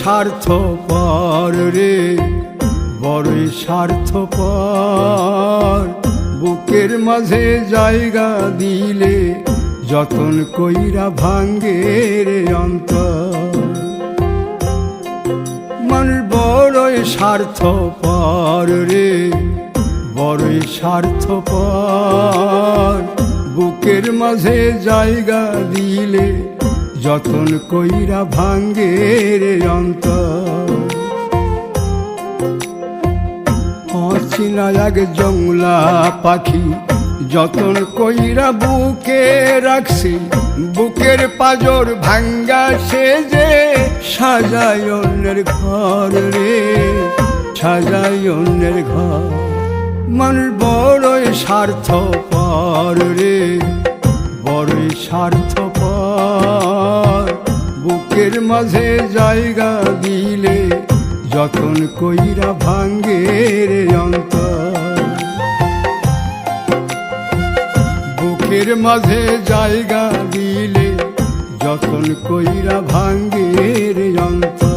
স্বার্থ পর রে, বড়ই স্বার্থ পর বুকের মাঝে জায়গা দিলে যতন কইরা ভাঙ্গে রে অন্তর। মানুষ বড়ই স্বার্থ পর রে, বড়ই স্বার্থ পর বুকের মাঝে জায়গা দিলে যতন কইরা ভাঙ্গে রে অন্তর অচিনা জংলা পাখি যতন কইরা বুকে রাখছি, বুকের পাজর ভাঙ্গা সে যে সাজায় অন্যের ঘর রে, সাজায় অন্যের ঘর। মানুষ বড়ই স্বার্থ পর রে, বড়ই স্বার্থ পর বুকের মাঝে জায়গা দিলে যতন কইরা ভাঙ্গে রে অন্তর। বুকের মাঝে জায়গা দিলে যতন কইরা ভাঙ্গে রে অন্তর।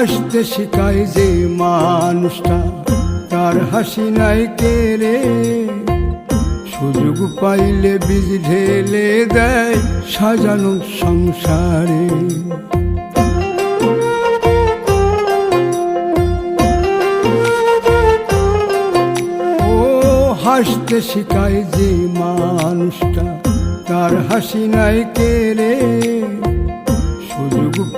হাসতে শিখায় যে মানুষটা, তার হাসি নাই কেড়ে সুযোগ পাইলে বীজ ঢেলে দেয় সাজানো সংসারে। হাসতে শিখায় যে মানুষটা, তার হাসি নাই কেড়ে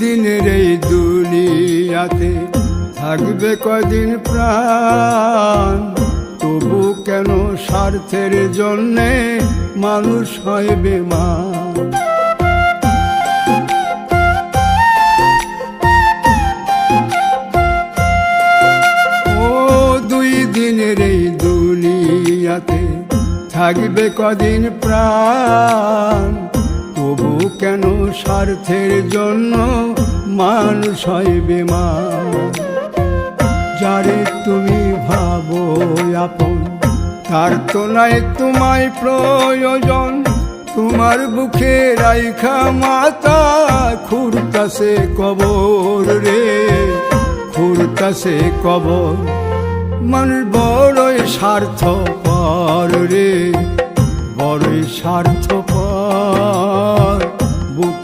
দিনের এই দুনিয়াতে থাকবে কদিন প্রাণ? তবু কেন স্বার্থের জন্যে মানুষ হয় বেমান? ও দুই থাকবে কদিন প্রাণ? তবু কেন স্বার্থের জন্য মানুষ হয় বেমান যারে তুমি ভাবো আপন, তার তো নাই তোমায় প্রয়োজন। তোমার বুকে রাইখা মাতা খুরতাছে কবর রে। খুরতাছে কবর মানুষ বড়ই স্বার্থ পর রে। বড়ই স্বার্থ পর